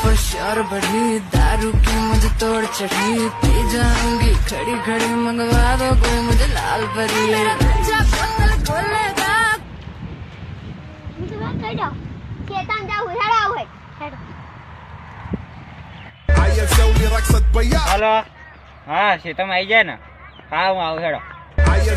વરસાદ शोर बढ़ी दारू की मुझे तोड़ चढ़ी पी जाऊंगी खड़ी खड़ी मंगवा दो कोई मुझे लाल परी હેલો હા શેતમ આવી જાય ને હા હું આવું હેડો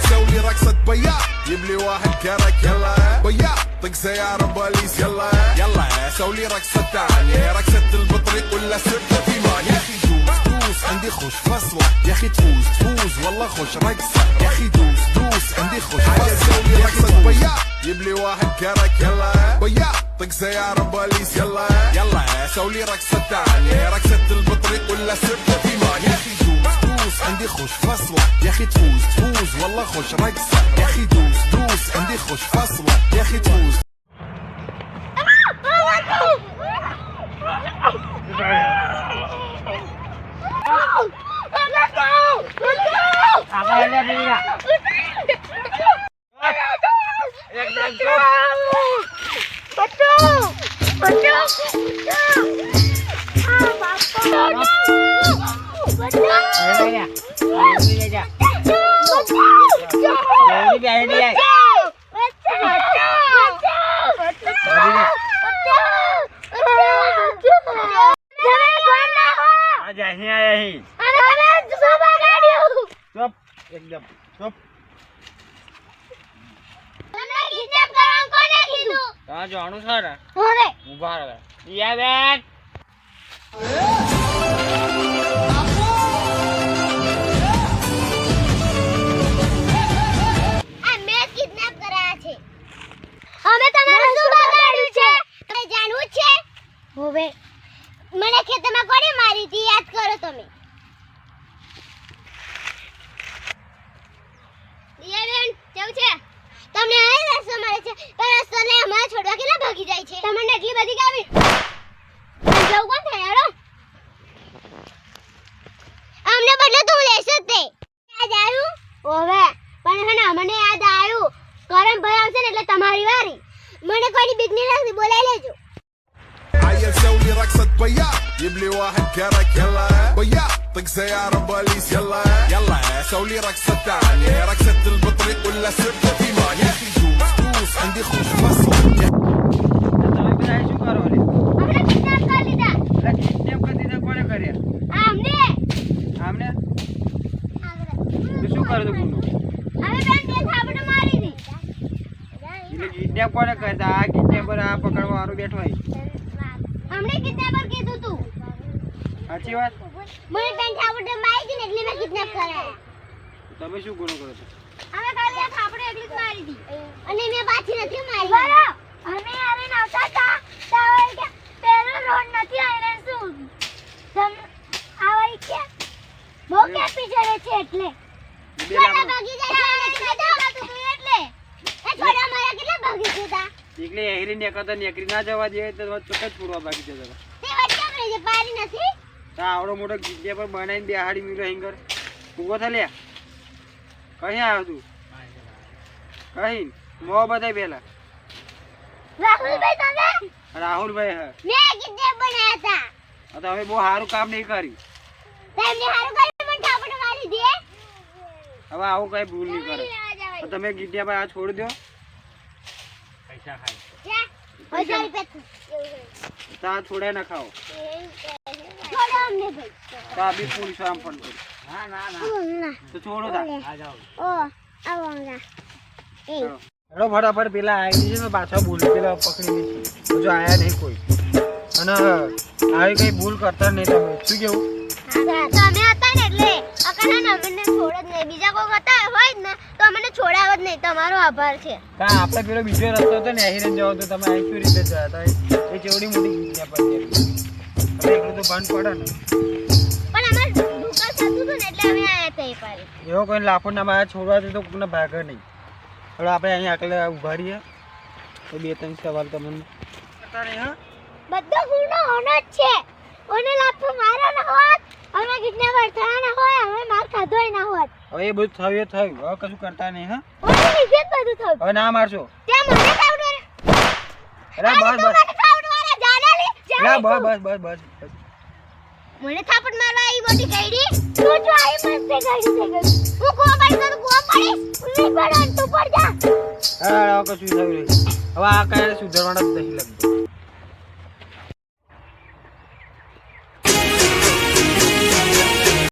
عيل سوي رقصة بياع جيب لي واحد كرك يلا. بياع طق سيارة بوليس يلا. يلا. سوي رقصة تانية رقصة البطريق ولا سبت في مان يا أخي دوس دوس. عندي خوش فصلة يا أخي تفوز تفوز. والله خوش رقصة. يا أخي دوس دوس. عندي خوش عيل سوي رقصة بياع جيب لي واحد كرك يلا. بياع طق سيارة بوليس يلا. يلا. سوي رقصة تانية رقصة البطريق ولا سبت في مان يا أخي عندي خوش فصلة. يا أخي تفوز تفوز والله خوش رقصة. يا أخي دوس دوس عندي خوش فصلة. يا أخي تفوز Oh, no! બીજા. એકદમ ચૂપ. આય, અહીં. ચૂપ. એકદમ ચૂપ. તારે જાણું સર ઊભા રહે યા અમે તમારું શું બગાડ્યું છે. તમે જાણવું છે? હવે મને ખેતરમાં કોને મારી હતી? યાદ કરો તમે દિયાબેન કેવું છે તમને આ રસ્તો મળે છે પણ રસ્તો ને અમારે છોડવા કેટલા ભાગી જાય છે તમને એટલી બધી કાવી જવું કોણ થાય યારો અમને બદલે તું લેશે જ તે યાદ આવ્યું ઓવે પણ હે ને અમને યાદ આવ્યું કરમ ભાઈ આવશે ને એટલે તમારી વારી મને કોઈની બીક નહીં લાગતી બોલાવી લેજો عيل سوي رقصة بياع جيب لي واحد كرك يلا بياع طق سيارة بوليس يلا يلا سوي رقصة تانية رقصة البطريق ولا سبت في مان يا اخي دوس دوس عندي خوش فصلة يا તમે બધા અહીં શું કરો લે અમને કિડનેપ કરી લીધા એટલે kidnap કરી દીધા કોને કર્યા આ અમને આમને તું શું કરે તું ગુનો અમે બેન બે થાપડો મારી દી kidnap કોને કરતા આ કિડનેપર આ પકડવા વાળો બેઠો હોય. અમને કિડનેપર કીધું તું. સાચી વાત? મને બેન થાપડો મારી દી એટલે મેં કિડનેપ કરાયા. તમે શું ગુનો કરો છો? અમે ખાલી આ થાપડે એકલી જ મારી દી. અને મેં પાછી નથી મારી. બોલો અમે આરે નવતા તા. તાવલ કે પેલો રોડ નથી આઈને શું? તમ આવાય કે બહુ કે પીછળે છે એટલે બે છોટા લાખ ભાગી જાય છે એટલે તું એટલે એ છોટા મારા કેટલા ભાગી જતા એકલી એહરી નેકરતા નેકરી ના જવા દે તો ચોક્કસ છોડવા બાકી છે જરા તે પારી નથી? તો આવડો મોટો kidnapper બનાવીને બેહાડી મિલો હિંગર. ઊભો થા લે કહી આવ્યો તું? કહી મો બતાય પેલા રાહુલભાઈ તમે? રાહુલભાઈ હે. મેં કિડનેપ બનાયા હતા તો હવે બહુ સારું કામ નહીં કર્યું. તેમને હારું કરી મને ઠાપડ મારી દે? હવે આવું કઈ ભૂલ નહીં કરે. તો તમે પર આ છોડી દો. હજાર રૂપિયા તો આ છોડે ના ખાઓ. છોડો અમને ભાઈ તો આ બી પોલીસ આમ પણ. કરો ના તો છોડો તા. ઓ આવો ના એ. હેડો ફટાફટ પેલા આવી છે ને પાછા ભૂલ પેલા પકડી લીધી જો આયા નહીં કોઈ. અને આવી કઈ ભૂલ કરતા નહીં તમે. શું કેવું? તમે હતા ને એટલે અકને ને અમને છોડ જ નહીં. બીજા કોઈ હતા હોય ને તો અમને છોડાવ જ નહીં. તમારો આભાર છે. કા આપણે પેલો બીજો રસ્તો હતો ને હિરેન જવો તો તમે અહીં કેવી રીતે જતા? એ ચેવડી મોટી kidnapper છે. હવે એકલું તો ભાન પડે ને. પણ અમારે દુકાન થતું હતું ને એટલે અમે આયા હતા એ પારે. એવો કોઈ લાફો ના મારા છોડવા તો કોઈને ભાગે નહીં. હવે આપણે અહીં આટલે ઊભા રહીએ. તો બે ત્રણ સવાલ તમને. બધો ગુનો હોનો જ છે. ઓને લાફો મારો ના હોત અમે કિડનેપર થયા ના હોય અમે માર ખાધોય ના હોત હવે એ બધું થયું એ થયું. હવે કશું કરતા નહીં હા? હવે ના મારશો. અરે બસ બસ. જાનાલી બસ બસ બસ બસ બસ. મને થાપડ મારવા આવી મોટી ગઈડી તું જો આવી મસ્તે ગઈડી થઈ ગઈ હું કો પડી તો કો પડીશ? નહીં પડે તું પડ જા. અરે હવે કશું થયું નહીં. હવે આ કાંઈ સુધારવાના જ નહીં લગતું